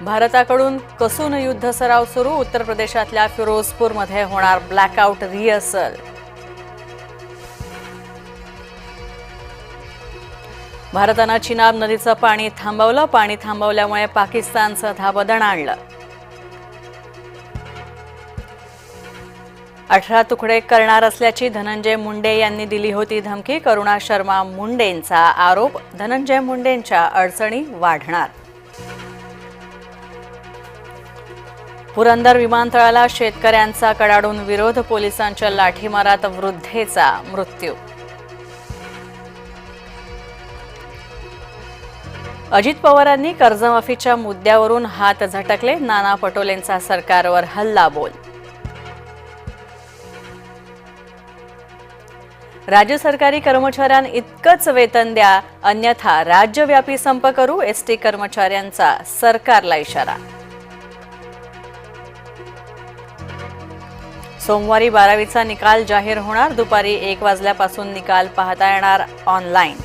भारताकडून कसून युद्ध सराव सुरू? उत्तर प्रदेशातल्या फिरोजपूरमध्ये होणार ब्लॅकआउट रिहर्सल भारतानं चिनाब नदीचं पाणी थांबवलं. पाणी थांबवल्यामुळे पाकिस्तानचं धाबदण आणलं. अठरा तुकडे करणार असल्याची धनंजय मुंडे यांनी दिली होती धमकी. करुणा शर्मा मुंडेंचा आरोप. धनंजय मुंडेंच्या अडचणी वाढणार. पुरंदर विमानतळाला शेतकऱ्यांचा कडाडून विरोध पोलिसांच्या लाठीमारात वृद्धेचा मृत्यू. अजित पवारांनी कर्जमाफीच्या मुद्द्यावरून हात झटकले नाना पटोलेंचा सरकारवर हल्ला बोल. राज्य सरकारी कर्मचाऱ्यांना इतकंच वेतन द्या अन्यथा राज्यव्यापी संप करू एसटी कर्मचाऱ्यांचा सरकारला इशारा. सोमवारी बारावीचा निकाल जाहीर होणार. दुपारी एक वाजल्यापासून निकाल पाहता येणार ऑनलाईन